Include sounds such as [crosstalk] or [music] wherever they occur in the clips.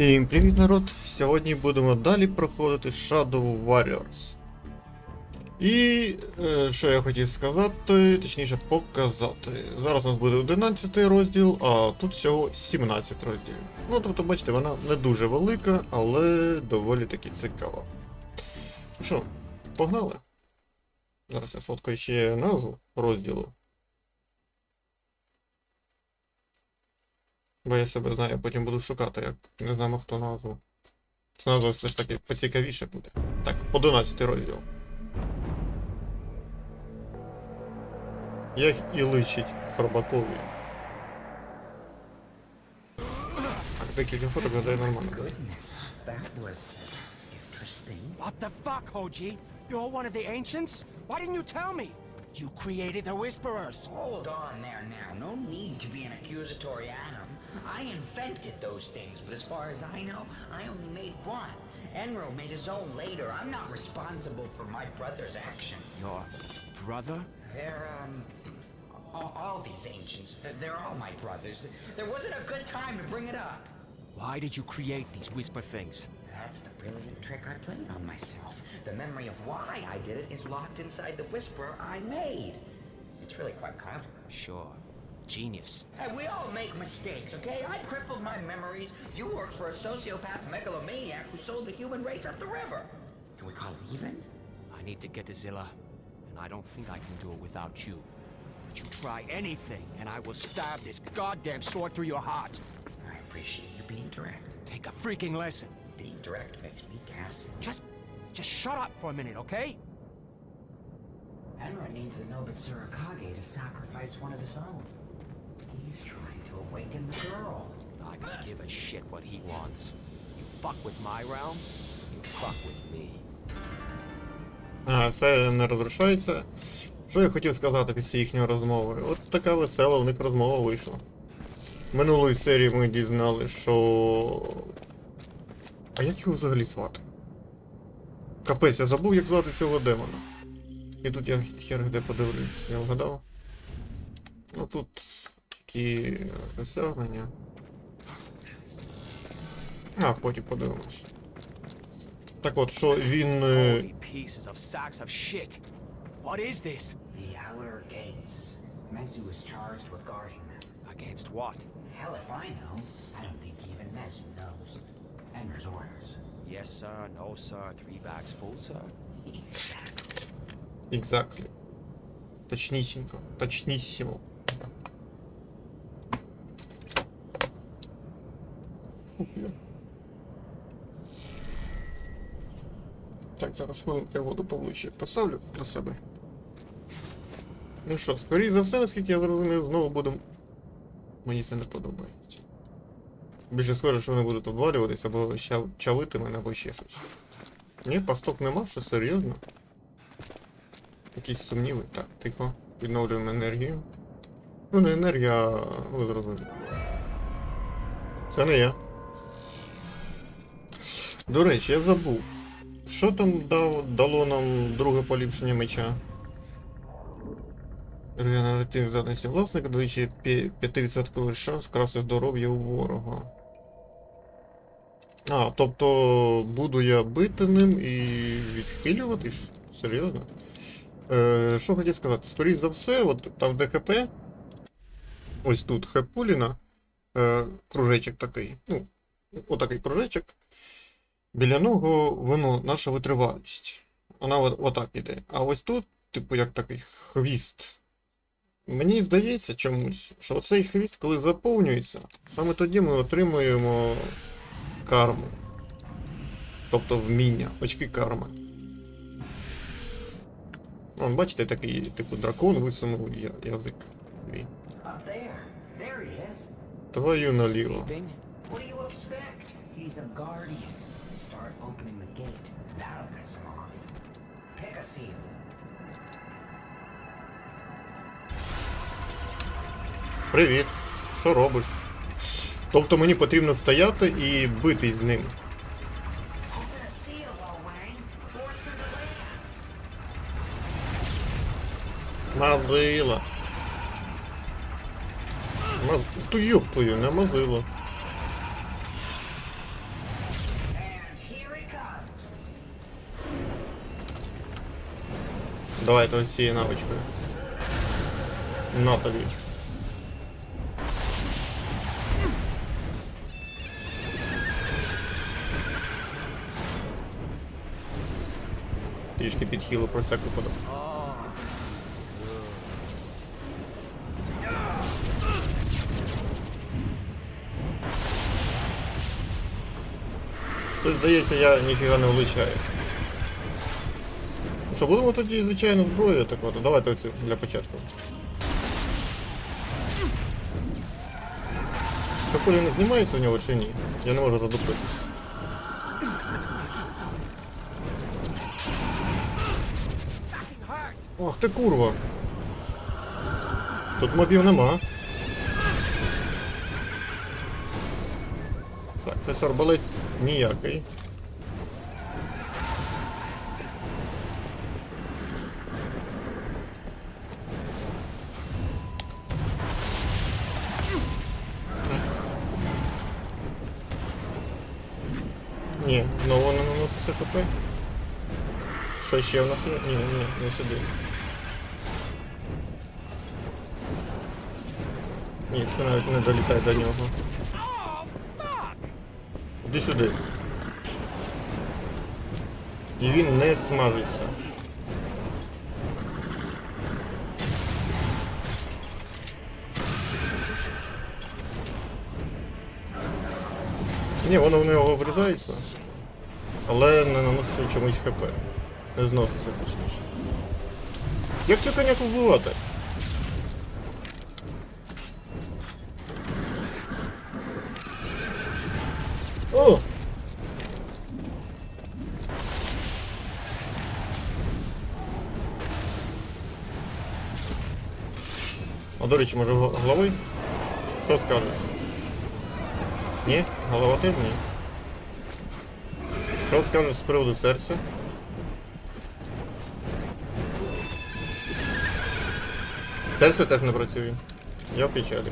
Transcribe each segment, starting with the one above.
Всім привіт, народ! Сьогодні будемо далі проходити Shadow Warriors. І е, що я хотів сказати, точніше показати. Зараз у нас буде 11 розділ, а тут всього 17 розділів. Ну, тобто, бачите, вона не дуже велика, але доволі таки цікава. Ну що, погнали? Зараз я сфоткаю ще назву розділу. Бо я себе знаю, я потім буду шукати, як не знаємо хто назву. Назва все ж таки поцікавіше буде. Так, 11 розділ. Як і личить Хробакові. Так, декілька фоток гадає нормально. That was interesting. What the fuck, Hoji? You're one of the ancients? Why didn't you tell me? You created the Whisperers. Hold on there now. No need to be an accusatory Adam. I invented those things, but as far as I know, I only made one. Enro made his own later. I'm not responsible for my brother's action. Your brother? They're, um, all, all these ancients, they're, they're all my brothers. There wasn't a good time to bring it up. Why did you create these whisper things? That's the brilliant trick I played on myself. The memory of why I did it is locked inside the whisperer I made. It's really quite clever. Sure. Genius. Hey, we all make mistakes, okay? I crippled my memories. You work for a sociopath megalomaniac who sold the human race up the river. Can we call it even? I need to get to Zilla, and I don't think I can do it without you. But you try anything, and I will stab this goddamn sword through your heart. I appreciate you being direct. Take a freaking lesson. Being direct makes me gas. Just, just shut up for a minute, okay? Enra needs the Nobitsura Kage to sacrifice one of his own. He's trying to awaken the girl. I could give a shit what he wants. You fuck with my realm, you fuck with me. А, все не розрушається. Що я хотів сказати після їхньої розмови? От така весела в них розмова вийшла. Минулої серії ми дізнали, що. А як його взагалі звати? Капець, я забув, як звати цього демона. І тут я хер де подивлюсь, я вгадав. Ну тут такі досягнення. А, потім подивимось. Так от, що він. е, Holy pieces of sacks of shit. What is this? The outer gates. Mezu is charged with guarding them. Against what? Hell if I know. I don't think even Mezu knows. Enra's orders. Yes, sir, no, sir, three bags full, sir. Exactly. Exactly. Точнісінько. Точнісімо. Так, зараз хвилинку я воду поближче поставлю до себе. Ну що, скоріш за все, наскільки я зрозумів, знову будемо. Мені це не подобається. Більше схоже, що вони будуть обвалюватися, або ща- чавити мене, або ще щось. Ні, пасток нема, що серйозно. Якісь сумніви. Так, тихо. Відновлюємо енергію. Ну, не енергія, ви зрозуміли. Це не я. До речі, я забув. Що там дав, дало нам друге поліпшення меча? Регенератив задності власника, двічі 5% шанс вкрасти здоров'я у ворога. А, тобто буду я бити ним і відхилюватись? Серйозно? Е, що хотів сказати? Скоріше за все, от там де ХП, ось тут Хепуліна, е, кружечок такий, ну, отакий кружечок. Біля нього воно наша витривалість. Вона отак іде. А ось тут, типу, як такий хвіст. Мені здається чомусь, що цей хвіст, коли заповнюється, саме тоді ми отримуємо карму. Тобто вміння, очки карми. Вон, бачите, такий, типу, дракон висунув я- язик свій. Твою наліво. What do you expect? He's a guardian. Opening the gate. Piss him off. Pick a seal. Привіт. Що робиш? Тобто мені потрібно стояти і битись з ним. To. Мазила. Маз... Ту ёб твою, не мазила. Давайте ось цією навичкою. На тобі. Трішки підхилу про всяк випадок. Щось здається, я ніфіга не влучаю. Що, будемо тоді, звичайно, зброю атакувати? Давайте оці для початку. Капулі не знімається в нього чи ні? Я не можу роздупитись. Ах ти курва! Тут мобів нема. Так, це сорбалет ніякий. КП. Що ще в нас? Ні, ні, не сюди. Ні, це навіть не долітає до нього. Іди сюди. І він не смажиться. Ні, воно в нього врізається, але не наноситься чомусь хп. Не зноситься точніше. Як цю коняку вбивати? О! А до речі, може голови? Що скажеш? Ні? Голова теж ні. Що скажеш з приводу серця? Серце теж не працює. Я в печалі.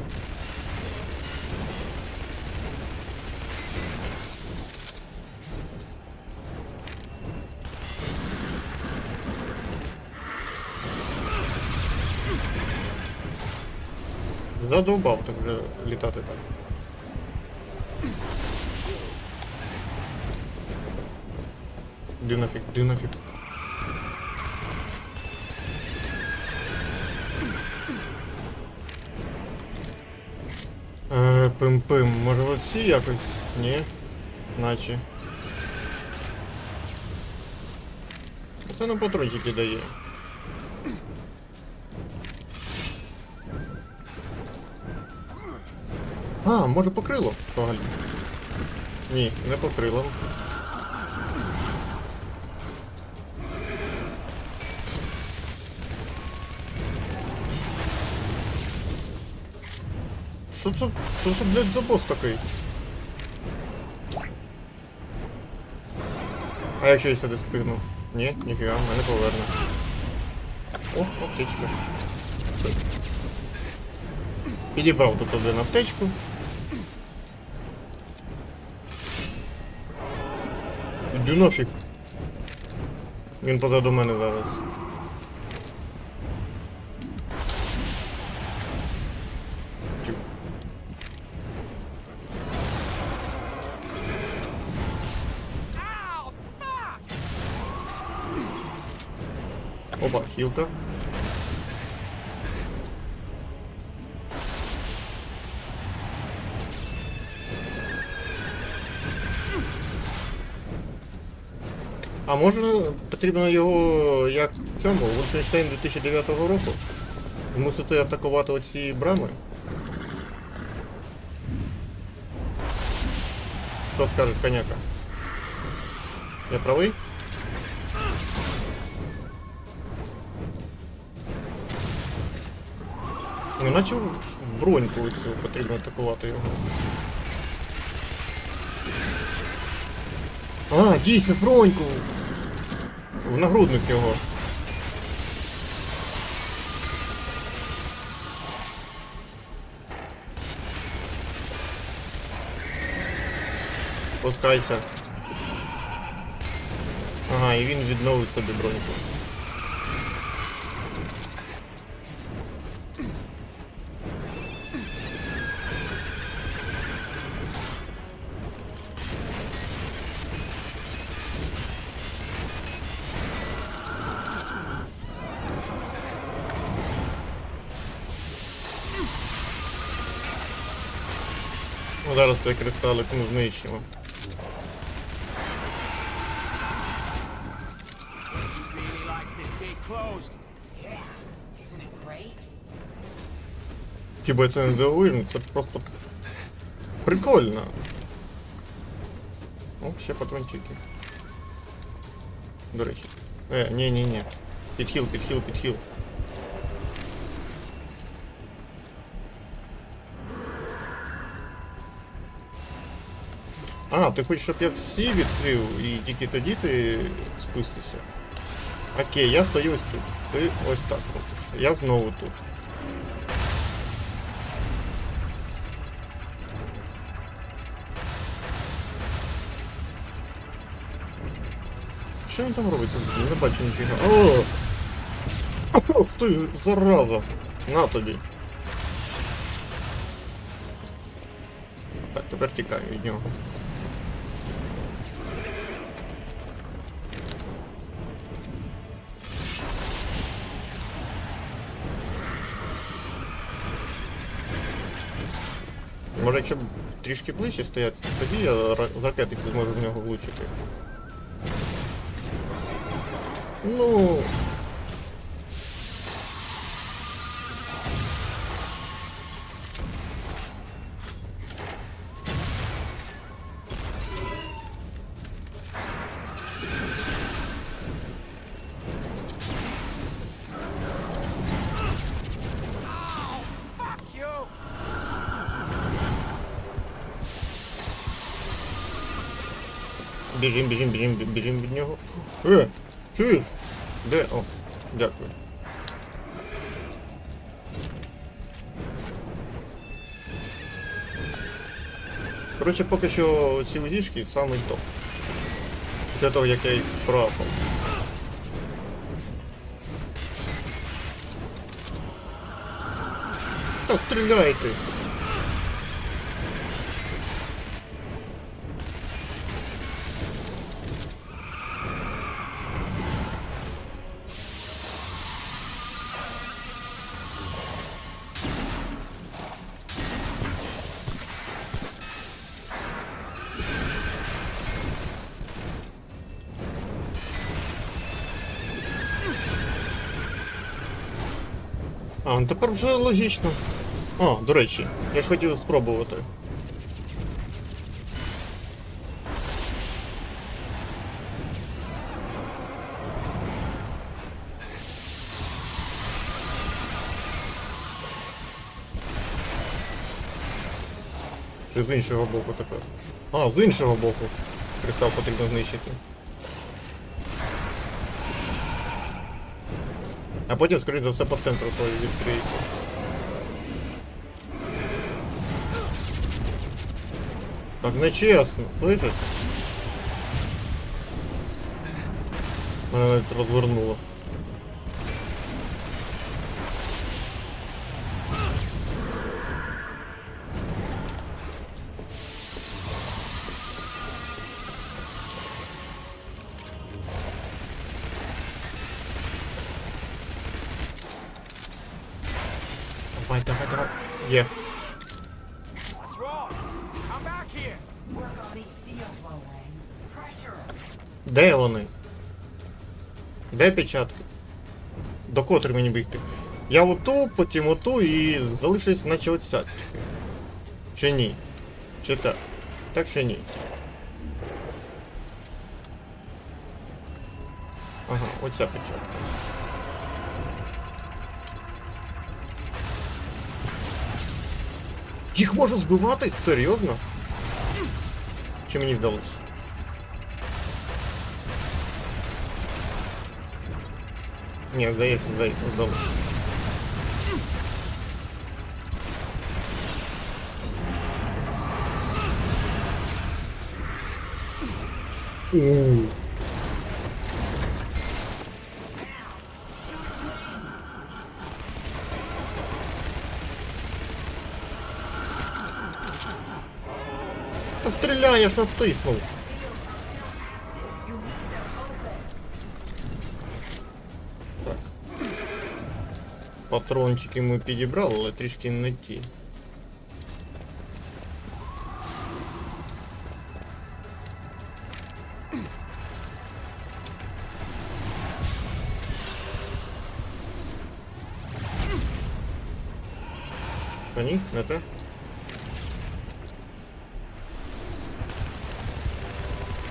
Задовбав так вже літати так. Ди нафіг, ди нафіг. Е, Пим-пим, може оці якось? Ні. Наче. Це нам патрончики дає. А, може покрило? Взагалі. Ні, не покрило. Що це, що це, блядь, за бос такий? А якщо я сюди спригну? Ні, ніфіга, мене поверне. О, аптечка. Підібрав тут один аптечку. Іди нафіг. Він позаду мене зараз. Опа, хілка. А може потрібно його як в цьому, Wolfenstein 2009 року? Мусити атакувати оці брами? Що скажеш, коняка? Я правий? Ну, наче броньку цю потрібно атакувати його. А, дійсно, броньку! В нагрудник його. Спускайся. Ага, і він відновив собі броньку. Зараз цей кристалик ми знищимо. He really likes this gate closed. Yeah, isn't it great? Типа це не дивовижно, це просто прикольно. О, ще патрончики. До речі. Е, ні, ні, ні. Підхил, підхил, підхил. А, ти хочеш, щоб я всі відкрив і тільки тоді ти спустишся? Окей, я стою ось тут. Ти ось так робиш. Я знову тут. Що він там робить? Не бачу ніфіга. О! Ох ти, зараза! На тобі. Так, тепер тікаю від нього. Може, якщо трішки ближче стоять, тоді я з ракети зможу в нього влучити. Ну. Біжим, біжим, біжим, бі- біжим від нього. Е, чуєш? Де? О, дякую. Коротше, поки що ці ліжки самий топ. Після того, як я їх прапав. Та стріляйте! А, ну тепер вже логічно. А, до речі, я ж хотів спробувати. Чи з іншого боку тепер? А, з іншого боку. Кристал потрібно знищити. А потім, скоріше за все, по центру той відкриється. Так нечесно, слышиш? Мене навіть розвернуло. Давай, давай, давай. Є. 'em. Де вони? Де печатки? До котрі мені бігти? Я оту, потім оту і залишусь наче оця. Чи ні? Чи так? Так чи ні? Ага, оця печатка. Їх можна збивати? Серйозно? Чи мені здалося? Ні, здається, здається, здалося. Ууу. Стреляешь на натиснув? Так. Патрончики мы підібрали, але найти. Они? Это?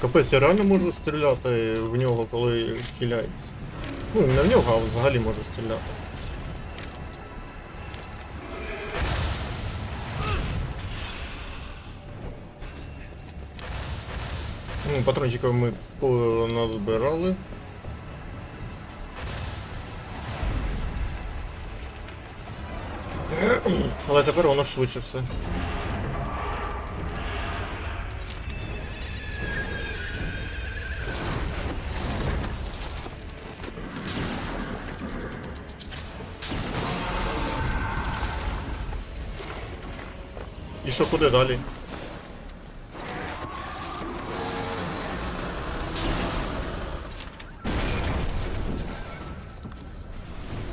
Капець, я реально можу стріляти в нього, коли хиляється. Ну, не в нього, а взагалі можу стріляти. Ну, патрончиків ми назбирали. Але тепер воно швидше все. І що куди далі?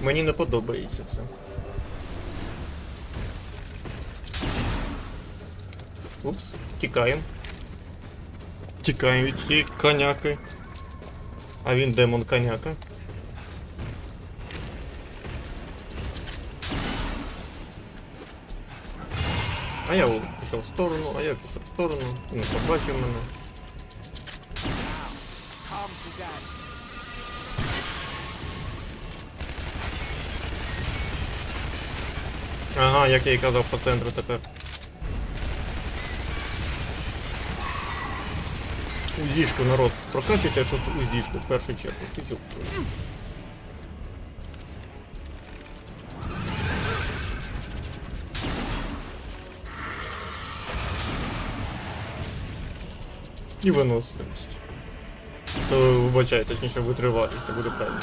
Мені не подобається це. Упс, тікаємо. Тікаємо від цієї коняки. А він демон коняка. А я Пішов в сторону, а я пішов в сторону, не побачив мене. Ага, як я і казав по центру тепер. Узішку, народ. Прокачуйте тут узішку в першу чергу. Ти І виносливість. То, вибачай, точніше витривалість, то буде правильно.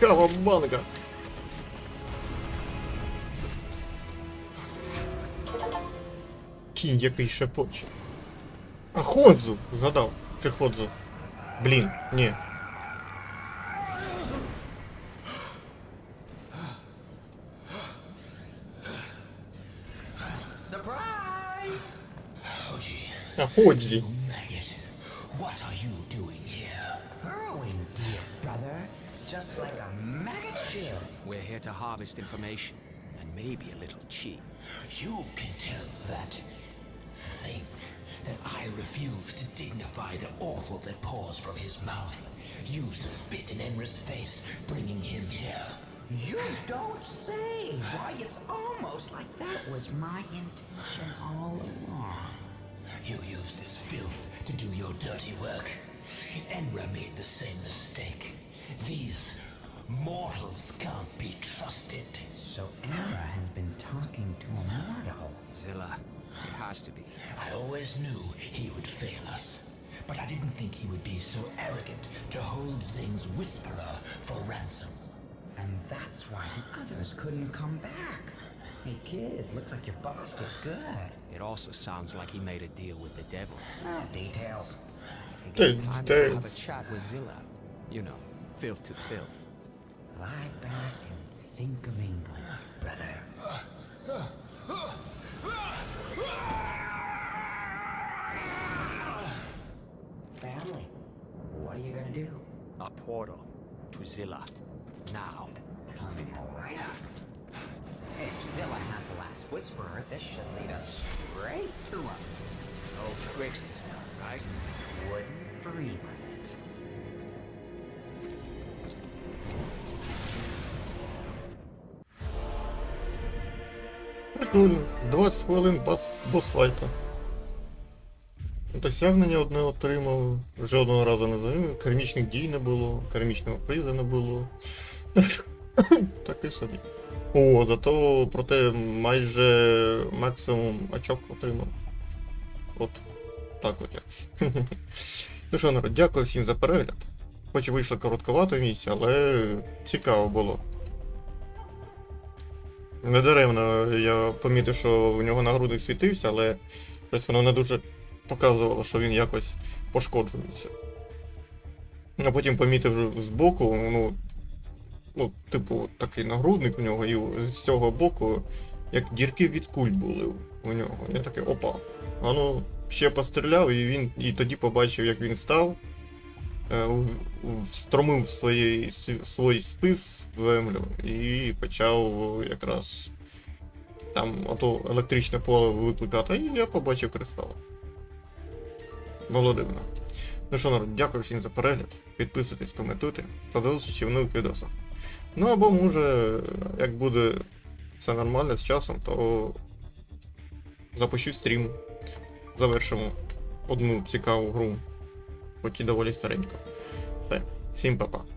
Кавабанга. Кінь який шепоче. А Ходзу згадав. Чи Ходзу? Блін, ні. Oh, brother. Just like a maggot should. We're here to harvest information, and maybe a little cheat. You can tell that thing that I refuse to dignify the awful that pours from his mouth. You spit in Emra's face, bringing him here. You don't say. Why, it's almost like that was my intention all along. You use this filth to do your dirty work. Enra made the same mistake. These mortals can't be trusted. So Enra has been talking to a mortal. Zilla, it has to be. I always knew he would fail us. But I didn't think he would be so arrogant to hold Zing's Whisperer for ransom. And that's why the others couldn't come back. Hey kid, looks like your boss did good. It also sounds like he made a deal with the devil. Ah, details. I think it's time to have a chat with Zilla. You know, filth to filth. Lie back and think of England, brother. Family, what are you gonna do? A portal to Zilla. Whisperer, this should lead us straight to him. No tricks this time, right? Wouldn't dream of it. Прикольно. 20 хвилин босфайта. Досягнення одне отримав. Жодного разу не загинув. Кармічних дій не було, кармічного приза не було. [laughs] Таке собі. О, зато проте майже максимум очок отримав. От. Так от я. [laughs] ну що, народ, дякую всім за перегляд. Хоч і вийшло коротковато місце, але цікаво було. Недаремно я помітив, що в нього нагрудник світився, але щось воно не дуже показувало, що він якось пошкоджується. А потім помітив збоку, ну, ну, типу, такий нагрудник у нього, і з цього боку, як дірки від куль були у нього. Я такий, опа. А ну, ще постріляв, і він і тоді побачив, як він став. е, встромив свої, свій спис в землю і почав якраз там ото електричне поле викликати, і я побачив кристал. Було. Ну що, народ, дякую всім за перегляд. Підписуйтесь, коментуйте, та до зустрічі в нових відосах. Ну або може, як буде все нормально з часом, то запущу стрім. Завершимо одну цікаву гру, хоч і доволі старенько. Все, всім па-па.